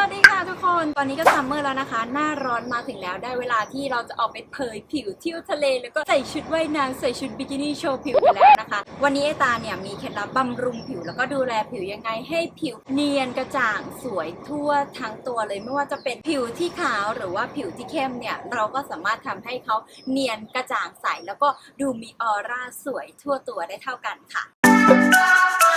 วัสดีค่ะทุกคน ตอนนี้ก็ซัมเมอร์แล้วนะคะ หน้าร้อนมาถึงแล้ว ได้เวลาที่เราจะออกไปเผยผิวเที่ยวทะเล แล้วก็ใส่ชุดว่ายน้ำใส่ชุดบิกินี่โชว์ผิวกันแล้วนะคะ วันนี้ไอตาเนี่ยมีเคล็ดลับบำรุงผิว แล้วก็ดูแลผิวยังไงให้ผิวเนียนกระจ่างสวยทั่วทั้งตัวเลย ไม่ว่าจะเป็นผิวที่ขาวหรือว่าผิวที่เข้มเนี่ย เราก็สามารถทำให้เขาเนียนกระจ่างใส แล้วก็ดูมีออร่าสวยทั่วตัวได้เท่ากันค่ะ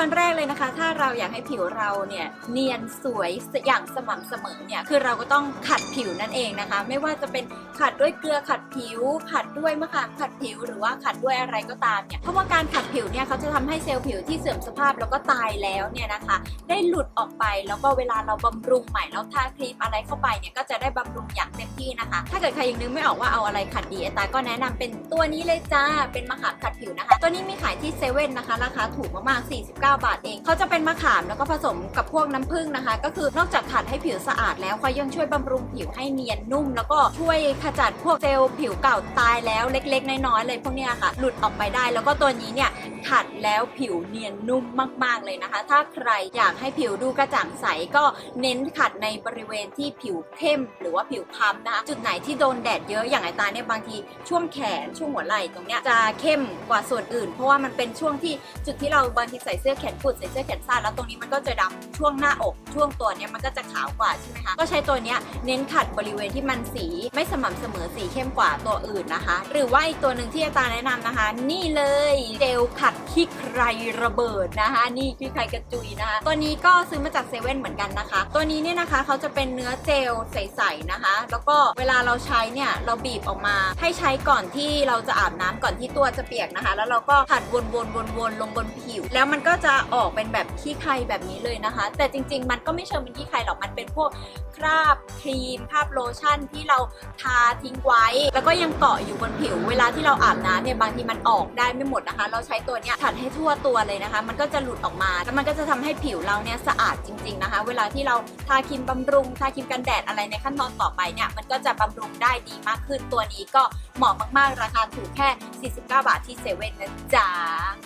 ตอนแรกเลยนะคะ ถ้าเราอยากให้ผิวเราเนี่ยเนียนสวยอย่างสม่ำเสมอเนี่ยคือเราก็ต้องขัดผิวนั่นเองนะคะ ไม่ว่าจะเป็นขัดด้วยเกลือขัดผิว ขัดด้วยมะขามขัดผิวหรือว่าขัดด้วยอะไรก็ตามเนี่ยเพราะว่าการขัดผิวเนี่ยเขาจะทำให้เซลล์ผิวที่เสื่อมสภาพแล้วก็ตายแล้วเนี่ยนะคะ ได้หลุดออกไปแล้วก็เวลาเราบำรุงใหม่แล้วทาครีมอะไรเข้าไปเนี่ยก็จะได้บำรุงอย่างเต็มที่นะคะ ถ้าเกิดใครยังนึกไม่ออกว่าเอาอะไรขัดดีไอตาก็แนะนำเป็นตัวนี้เลยจ้าเป็นมะขามขัดผิวนะคะ ตัวนี้มีขายที่เซเว่นนะคะราคาถูกมากๆ49บาทเอง เขาจะเป็นมะขามแล้วก็ผสมกับพวกน้ำผึ้งนะคะ ก็คือนอกจากขัดให้ผิวสะอาดแล้วเขายังช่วยบำรุงผิวให้เนียนนุ่ม แล้วก็ช่วยขจัดพวกเซลล์ผิวเก่าตายแล้วเล็ก ๆ น้อยๆเลยพวกเนี้ยค่ะ หลุดออกไปได้ แล้วก็ตัวนี้เนี่ย ขัดแล้วผิวเนียนนุ่มมาก ๆ เลยนะคะ ถ้าใครอยากให้ผิวดูกระจ่างใสก็เน้นขัดในบริเวณที่ผิวเข้ม หรือว่าผิวคล้ำนะคะจุดไหนที่โดนแดดเยอะอย่างไอตาเนี่ยบางทีช่วงแขนช่วงหัวไหล่ตรงเนี้ยจะเข้มกว่าส่วนอื่น เพราะว่ามันเป็นช่วงที่จุดที่เราบางทีใส่เสื้อแขนกุดใส่เสื้อแขนสั้นแล้วตรงนี้มันก็จะดำช่วงหน้าอกช่วงตัวเนี้ยมันก็จะขาวกว่าใช่ไหมคะก็ใช้ตัวเนี้ยเน้นขัดบริเวณที่มันสีไม่สม่ำเสมอสีเข้มกว่าตัวอื่นนะคะ หรือว่าอีกตัวหนึ่งที่อาจารย์แนะนำนะคะ นี่เลยเจลขัดขี้ใครระเบิดนะคะ นี่ขี้ใครกระจุยนะคะ ตัวนี้ก็ซื้อมาจากเซเว่นเหมือนกันนะคะ ตัวนี้เนี่ยนะคะเขาจะเป็นเนื้อเจลใสๆนะคะ แล้วก็เวลาเราใช้เนี่ยเราบีบออกมา ให้ใช้ก่อนที่เราจะอาบน้ำก่อนที่ตัวจะเปียกนะคะ แล้วเราก็ขัดวนๆๆๆลงบนผิว แล้วมันก็จะออกเป็นแบบขี้ใครแบบนี้เลยนะคะ แต่จริง ๆ มันก็ไม่เชิงเป็นขี้ใครหรอกมันเป็นพวก คราบครีมคราบโลชั่นที่เราทาทิ้งไว้ แล้วก็ยังเกาะอยู่บนผิว เวลาที่เราอาบน้ำเนี่ยบางทีมันออกได้ไม่หมดนะคะ เราใช้ตัวเนี้ยขัดให้ทั่วตัวเลยนะคะ มันก็จะหลุดออกมาแล้วมันก็จะทำให้ผิวเราเนี่ยสะอาดจริง ๆนะคะ เวลาที่เราทาครีมบำรุงทาครีมกันแดดอะไรในขั้นตอนต่อไปเนี่ยมันก็จะบำรุงได้ดีมากขึ้นตัวนี้ก็เหมาะมากๆราคาถูกแค่ 49 บาทที่เซเว่นนะจ๊ะ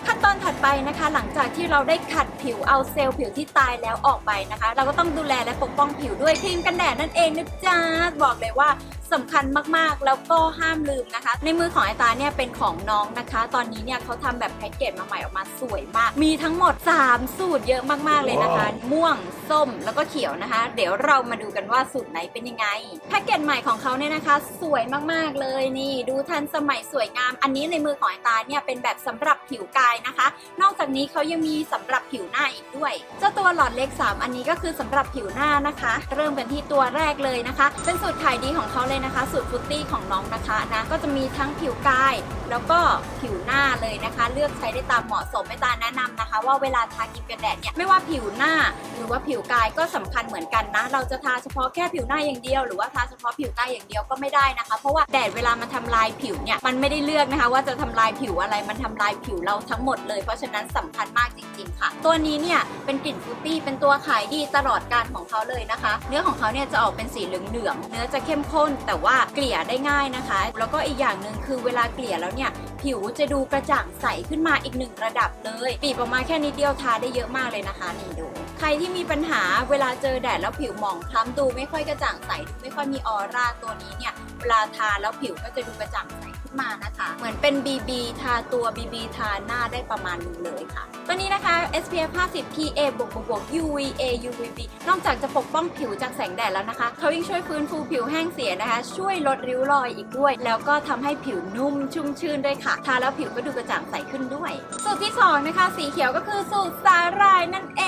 ขั้นตอนถัดไปนะคะ หลังจากที่เราได้ขัดผิวเอาเซลล์ผิวที่ตายแล้วออกไปนะคะ เราก็ต้องดูแลและปกป้องผิวด้วยครีมกันแดดนั่นเองนะจ๊ะบอกเลยว่า สำคัญมากๆ แล้วก็ห้ามลืมนะคะ ในมือของไอตาเนี่ยเป็นของน้องนะคะ ตอนนี้เนี่ยเขาทำแบบแพ็กเกจมาใหม่ออกมาสวยมาก มีทั้งหมด 3 สูตรเยอะมากๆเลยนะคะ ม่วง ส้มแล้วก็เขียวนะคะ เดี๋ยวเรามาดูกันว่าสูตรไหนเป็นยังไง แพ็กเกจใหม่ของเขาเนี่ยนะคะ สวยมากๆเลยนี่ ดูทันสมัยสวยงาม อันนี้ในมือของไอตาเนี่ยเป็นแบบสำหรับผิวกายนะคะ นอกจากนี้เขายังมีสำหรับผิวหน้าอีกด้วยเจ้าตัวหลอดเล็ก 3 อันนี้ก็คือสำหรับผิวหน้านะคะ เริ่มกันที่ตัวแรกเลยนะคะ เป็นสูตรขายดีของเขาเลยนะคะ สูตรฟุตตี้ของน้องนะคะนะก็จะมีทั้งผิวกาย แล้วก็ผิวหน้าเลยนะคะ เลือกใช้ได้ตามเหมาะสมไม่ตาแนะนำนะคะ ว่าเวลาทาครีมกันแดดเนี่ยไม่ว่าผิวหน้าหรือว่าผิวกายก็สำคัญเหมือนกันนะ เราจะทาเฉพาะแค่ผิวหน้าอย่างเดียว หรือว่าทาเฉพาะผิวกายอย่างเดียวก็ไม่ได้นะคะ เพราะว่าแดดเวลามันทำลายผิวเนี่ยมันไม่ได้เลือกนะคะ ว่าจะทำลายผิวอะไรมันทำลายผิวเราทั้งหมดเลย เพราะฉะนั้นสำคัญมากจริง ๆ ค่ะ ตัวนี้เนี่ยเป็นกลิ่นฟรุตตี้เป็นตัวขายดีตลอดการของเขาเลยนะคะ เนื้อของเขาเนี่ยจะออกเป็นสีเหลืองๆเนื้อจะเข้มข้นแต่แต่ว่าเกลี่ยได้ง่ายนะคะ แล้วก็อีกอย่างหนึ่งคือเวลาเกลี่ยแล้วเนี่ยผิวจะดูกระจ่างใสขึ้นมาอีกหนึ่งระดับเลยปีบออกมาแค่นิดเดียวทาได้เยอะมากเลยนะคะนี่ดูใครที่มีปัญหาเวลาเจอแดดแล้วผิวหมองคล้ำดูไม่ค่อยกระจ่างใสดูไม่ค่อยมีออร่าตัวนี้เนี่ยเวลาทาแล้วผิวก็จะดูกระจ่างใส มานะคะ เหมือนเป็น BB ทาตัว BB ทาหน้าได้ประมาณนึงเลยค่ะ ตัวนี้นะคะ SPF 50 PA บวกบวกบวก UVA UVB นอกจากจะปกป้องผิวจากแสงแดดแล้วนะคะ เขายังช่วยฟื้นฟูผิวแห้งเสียนะคะ ช่วยลดริ้วรอยอีกด้วย แล้วก็ทำให้ผิวนุ่มชุ่มชื่นด้วยค่ะ ทาแล้วผิวก็ดูกระจ่างใสขึ้นด้วย สูตรที่สองนะคะ สีเขียวก็คือสูตรสาหร่ายนั่นเอ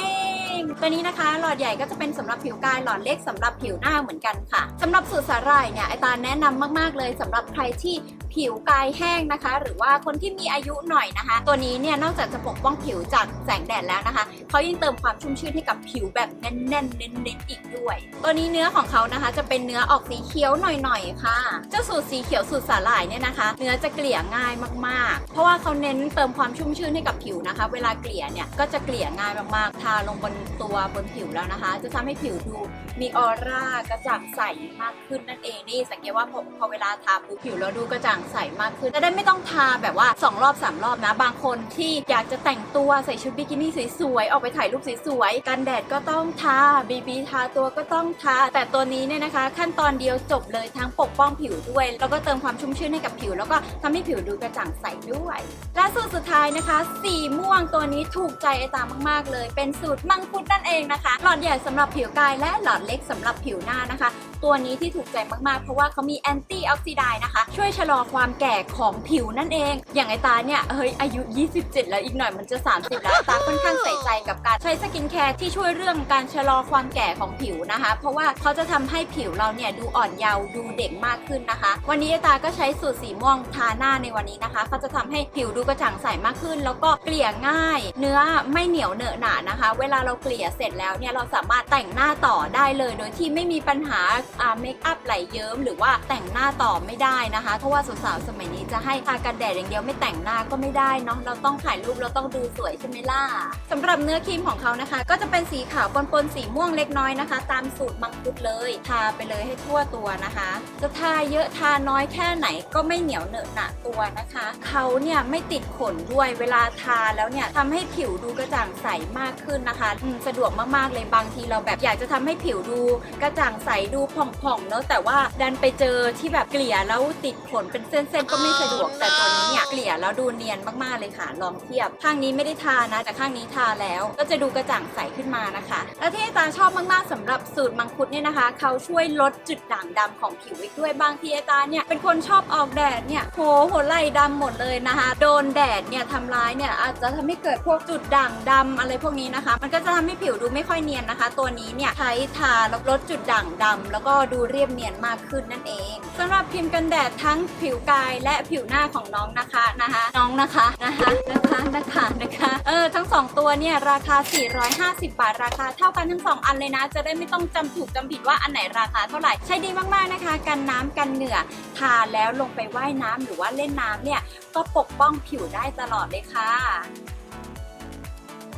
งตัวนี้นะคะหลอดใหญ่ก็จะเป็นสำหรับผิวกายหลอดเล็กสำหรับผิวหน้าเหมือนกันค่ะสำหรับสูตรสาหร่ายเนี่ยไอตาแนะนำมากๆเลยสำหรับใครที่ ผิวกายแห้งนะคะ หรือว่าคนที่มีอายุหน่อยนะคะ ตัวนี้เนี่ยนอกจากจะปกป้องผิวจากแสงแดดแล้วนะคะเขายังเติมความชุ่มชื่นให้กับผิวแบบแน่นๆเน้นๆอีกด้วย ตัวนี้เนื้อของเขานะคะ จะเป็นเนื้อออกสีเขียวหน่อยๆค่ะเจ้าสูตรสีเขียวสูตรสาหร่ายเนี่ยนะคะ เนื้อจะเกลี่ยง่ายมากๆ เพราะว่าเขาเน้นเติมความชุ่มชื่นให้กับผิวนะคะ เวลาเกลี่ยเนี่ยก็จะเกลี่ยง่ายมากๆทาลงบนตัวบนผิวแล้วนะคะ จะทำให้ผิวดูมีออร่ากระจ่างใสมากขึ้นนั่นเองนี่สังเกตว่าพอพอเวลาทาปุ๊บผิวเราดูกระจ่างใสมากขึ้นจะได้ไม่ต้องทาแบบว่า 2 รอบ 3 รอบนะ บางคนที่อยากจะแต่งตัวใส่ชุดบิกินี่สวยๆ ออกไปถ่ายรูปสวยๆ กันแดดก็ต้องทาบีบีทาตัวก็ต้องทา แต่ตัวนี้เนี่ยนะคะ ขั้นตอนเดียวจบเลยทั้งปกป้องผิวด้วย แล้วก็เติมความชุ่มชื่นให้กับผิว แล้วก็ทำให้ผิวดูกระจ่างใสด้วย และสูตรสุดท้ายนะคะ สีม่วงตัวนี้ถูกใจไอตามากๆเลย เป็นสูตรมังคุดนั่นเองนะคะ หลอดใหญ่สำหรับผิวกายและหลอดเล็กสำหรับผิวหน้านะคะ ตัวนี้ที่ถูกใจมากๆ เพราะว่าเขามีแอนตี้ออกซิไดนะคะ ช่วยชะลอความแก่ของผิวนั่นเอง อย่างไอตาเนี่ย เฮ้ย อายุ 27 แล้วอีกหน่อยมันจะ 30 แล้ว ตาค่อนข้างใส่ใจกับการใช้สกินแคร์ที่ช่วยเรื่องการชะลอความแก่ของผิวนะคะ เพราะว่าเขาจะทำให้ผิวเราเนี่ยดูอ่อนเยาว์ดูเด็กมากขึ้นนะคะ วันนี้ไอตาก็ใช้สูตรสีม่วงทาหน้าในวันนี้นะคะเขาจะทำให้ผิวดูกระจ่างใสมากขึ้น แล้วก็เกลี่ยง่าย เนื้อไม่เหนียวเหนอะหนานะคะ เวลาเราเกลี่ยเสร็จแล้วเนี่ยเราสามารถแต่งหน้าต่อได้เลย โดยที่ไม่มีปัญหาเมคอัพไหลเยิ้มหรือว่าแต่งหน้าต่อไม่ได้นะคะ เพราะว่าสาวๆสมัยนี้จะให้ทากันแดดอย่างเดียวไม่แต่งหน้าก็ไม่ได้เนาะเราต้องถ่ายรูปเราต้องดูสวยใช่ไหมล่ะสำหรับเนื้อครีมของเขานะคะ ก็จะเป็นสีขาวปนๆสีม่วงเล็กน้อยนะคะ ตามสูตรมังคุดเลยทาไปเลยให้ทั่วตัวนะคะ จะทาเยอะทาน้อยแค่ไหนก็ไม่เหนียวเหนอะหนะตัวนะคะ เขาเนี่ยไม่ติดขนด้วยเวลาทาแล้วเนี่ยทำให้ผิวดูกระจ่างใสมากขึ้นนะคะสะดวกมากๆเลยบางทีเราแบบอยากจะทำให้ผิวดูกระจ่างใสดูผ่องๆเนอะแต่ว่าดันไปเจอที่แบบเกลี่ยแล้วติดขนเป็นเส้นๆก็ไม่สะดวก แต่ตอนนี้เนี่ยเกลี่ยแล้วดูเนียนมากๆเลยค่ะ ลองเทียบข้างนี้ไม่ได้ทานะ แต่ข้างนี้ทาแล้ว ก็จะดูกระจ่างใสขึ้นมานะคะ และที่ตาชอบมากๆสำหรับสูตรมังคุดเนี่ยนะคะ เขาช่วยลดจุดด่างดำของผิวอีกด้วยบางทีตาเนี่ยเป็นคนชอบออกแดดเนี่ยโหหัวไหล่ดำหมดเลยนะคะ โดนแดดเนี่ยทำร้ายเนี่ยอาจจะทำให้เกิดพวกจุดด่างดำอะไรพวกนี้นะคะ มันก็จะทำให้ผิวดูไม่ค่อยเนียนนะคะ ตัวนี้เนี่ยใช้ทาแล้วลดจุดด่างดำแล้วก็ดูเรียบเนียนมากขึ้นนั่นเองสำหรับครีมกันแดดทั้งผิวกายและผิวหน้าของน้องนะคะนะคะ น้องนะคะนะคะนะคะนะคะนะคะเออทั้งสองตัวเนี่ยราคา 450 บาทราคาเท่ากันทั้งสองอันเลยนะ จะได้ไม่ต้องจำถูกจำผิดว่าอันไหนราคาเท่าไหร่ใช้ดีมากๆนะคะ กันน้ำกันเหงื่อทาแล้วลงไปว่ายน้ำหรือว่าเล่นน้ำเนี่ยก็ปกป้องผิวได้ตลอดเลยค่ะ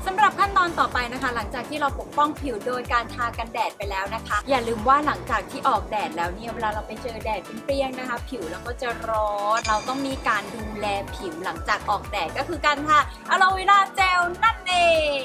สำหรับขั้นตอนต่อไปนะคะ หลังจากที่เราปกป้องผิวโดยการทากันแดดไปแล้วนะคะ อย่าลืมว่าหลังจากที่ออกแดดแล้วเนี่ยเวลาเราไปเจอแดดเปรี้ยงๆนะคะ ผิวเราก็จะร้อนเราต้องมีการดูแลผิวหลังจากออกแดดก็คือการทาอะโลเวราเจลนั่นเอง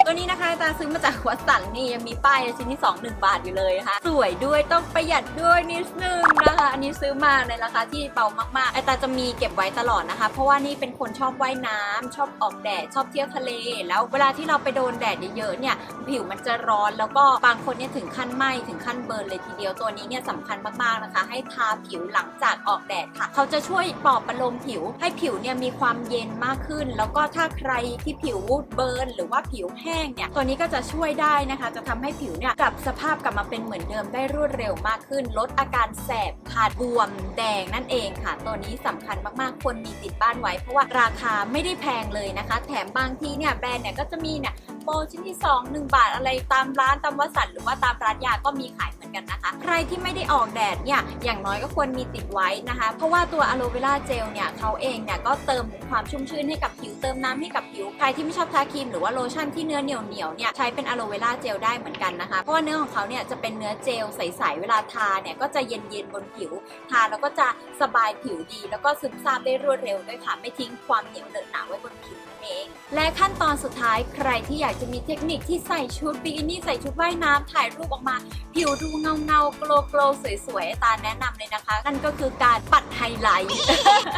ตัวนี้นะคะตาซื้อมาจากวัดสันนี่ยังมีป้ายชิ้นที่ 2 1 บาทอยู่เลยนะคะสวยด้วยต้องประหยัดด้วยนิดนึงนะคะ อันนี้ซื้อมาในราคาที่เบามากๆไอตาจะมีเก็บไว้ตลอดนะคะ เพราะว่านี่เป็นคนชอบว่ายน้ำชอบออกแดดชอบเที่ยวทะเล แล้วเวลาที่เราไปโดนแดดเยอะๆเนี่ยผิวมันจะร้อนแล้วก็บางคนเนี่ยถึงขั้นไหม้ถึงขั้นเบิร์นเลยทีเดียวตัวนี้เนี่ยสำคัญมากๆนะคะ ให้ทาผิวหลังจากออกแดดค่ะ เขาจะช่วยปลอบประโลมผิว ให้ผิวเนี่ยมีความเย็นมากขึ้น แล้วก็ถ้าใครที่ผิวเบิร์นหรือว่าผิวแห้งเนี่ยตัวนี้ก็จะช่วยได้นะคะ จะทำให้ผิวเนี่ยกลับสภาพกลับมาเป็นเหมือนเดิมได้รวดเร็วมากขึ้น ลดอาการแสบขาดบวมแดงนั่นเองค่ะ ตัวนี้สำคัญมากๆควรมีติดบ้านไว้ เพราะว่าราคาไม่ได้แพงเลยนะคะ แถมบางทีเนี่ยแบรนด์เนี่ยก็จะมีเนี่ยโปรชิ้นที่ 2 1 บาทอะไรตามร้านตามวัสันหรือว่าตามร้านยาก็มีขายเหมือนกันนะคะ ใครที่ไม่ได้ออกแดดเนี่ยอย่างน้อยก็ควรมีติดไว้นะคะ เพราะว่าตัวอะโลเวราเจลเนี่ยเขาเองเนี่ยก็เติมความชุ่มชื้นให้กับผิวเติมน้ำให้กับผิวใครที่ไม่ชอบทาครีมหรือว่าโลชั่นที่เนื้อเหนียวเหนียวเนี่ยใช้เป็นอะโลเวราเจลได้เหมือนกันนะคะเพราะว่าเนื้อของเขาเนี่ยจะเป็นเนื้อเจลใสๆเวลาทาเนี่ยก็จะเย็นๆบนผิว ทาแล้วก็จะสบายผิวดี แล้วก็ซึมซาบได้รวดเร็วด้วยค่ะไม่ทิ้งความเหนียวเหนอะหนาไว้บนผิวนั่นเอง และขั้นตอนสุดท้ายใครที่อยากจะมีเทคนิคที่ใส่ชุดบิกินี่ใส่ชุดว่ายน้ำถ่ายรูปออกมา ผิวดูเงาเงาโกลโกลสวยๆตาแนะนำเลยนะคะ นั่นก็คือการปัดไฮไลท์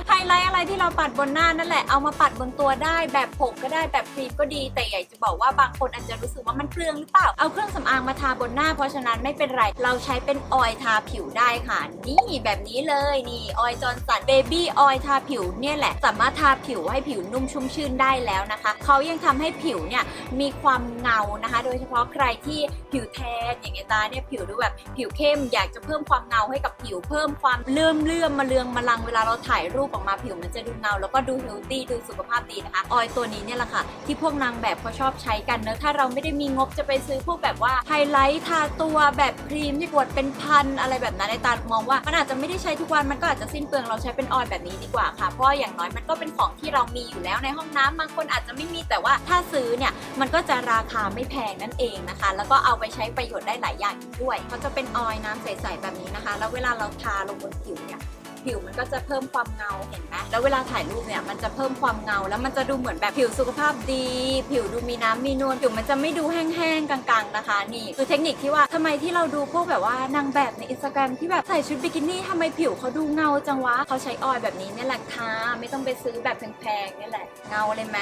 ไฮไลท์อะไรที่เราปัดบนหน้านั่นแหละเอามาปัดบนตัวได้แบบผมก็ได้แบบครีมก็ดี แต่อยากจะบอกว่าบางคนอาจจะรู้สึกว่ามันเปลืองหรือเปล่าเอาเครื่องสำอางมาทาบนหน้า เพราะฉะนั้นไม่เป็นไรเราใช้เป็นออยทาผิวได้ค่ะ นี่แบบนี้เลยนี่ออยจอนสันเบบี้ออยทาผิวเนี่ยแหละสามารถทาผิวให้ผิวนุ่มชุ่มชื่นได้แล้วนะคะเขายังทำให้ผิวเนี่ยมีความเงานะคะ โดยเฉพาะใครที่ผิวแทนอย่างเงี้ยตาเนี่ยผิวดูแบบผิวเข้มอยากจะเพิ่มความเงาให้กับผิว เพิ่มความเลื่อมเลื่อมมาเลืองมาลังเวลาเราถ่ายรูปออกมาผิวมันจะดูเงาแล้วก็ดูเฮลตี้ดูสุขภาพดีนะคะออยตัวนี้เนี่ยแหละค่ะที่พวกนางแบบเขาชอบใช้กันเนอะถ้าเราไม่ได้มีงบจะไปซื้อพวกแบบว่าไฮไลท์ทาตัวแบบครีมที่ขวดเป็นพันอะไรแบบนั้นในตามองว่ามันอาจจะไม่ได้ใช้ทุกวันมันก็อาจจะสิ้นเปลืองเราใช้เป็นออยแบบนี้ดีกว่าค่ะเพราะอย่างน้อยมันก็เป็นของที่เรามีอยู่แล้วในห้องน้ำบางคนอาจจะไม่มีแต่ว่าถ้าซื้อเนี่ยมันก็จะราคาไม่แพงนั่นเองนะคะ แล้วก็เอาไปใช้ประโยชน์ได้หลายอย่างอีกด้วยเขาจะเป็นออยล์น้ำใสๆแบบนี้นะคะ แล้วเวลาเราทาลงบนผิวเนี่ยผิวมันก็จะเพิ่มความเงาเห็นไหมแล้วเวลาถ่ายรูปเนี่ยมันจะเพิ่มความเงา แล้วมันจะดูเหมือนแบบผิวสุขภาพดี ผิวดูมีน้ำมีนวล ผิวมันจะไม่ดูแห้งๆกลางๆนะคะ นี่คือเทคนิคที่ว่าทำไมที่เราดูพวกแบบว่านางแบบในอินสตาแกรมที่แบบใส่ชุดบิกินี่ทำไมผิวเขาดูเงาจังวะเขาใช้ออยแบบนี้เนี่ยแหละค่ะ ไม่ต้องไปซื้อแบบแพงๆนี่แหละ เงาเลยไหม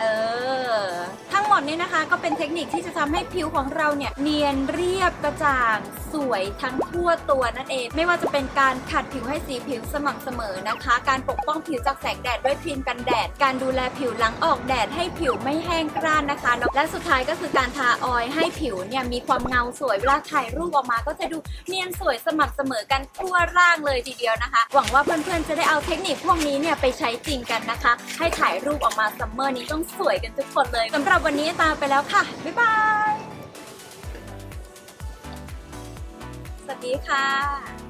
เออ ทั้งหมดนี้นะคะก็เป็นเทคนิคที่จะทำให้ผิวของเราเนี่ยเนียนเรียบกระจ่าง สวยทั้งทั่วตัวนั่นเอง ไม่ว่าจะเป็นการขัดผิวให้สีผิวสม่ำเสมอนะคะ การปกป้องผิวจากแสงแดดด้วยครีมกันแดด การดูแลผิวหลังออกแดดให้ผิวไม่แห้งกร้านนะคะ และสุดท้ายก็คือการทาออยล์ให้ผิวเนี่ยมีความเงาสวยเวลาถ่ายรูปออกมา ก็จะดูเนียนสวยสม่ำเสมอกันทั่วร่างเลยทีเดียวนะคะ หวังว่าเพื่อนๆจะได้เอาเทคนิคพวกนี้เนี่ยไปใช้จริงกันนะคะ ให้ถ่ายรูปออกมาซัมเมอร์นี้ต้องสวยกันทุกคนเลยสำหรับวันนี้ตามไปแล้วค่ะ บ๊ายบาย สวัสดีค่ะ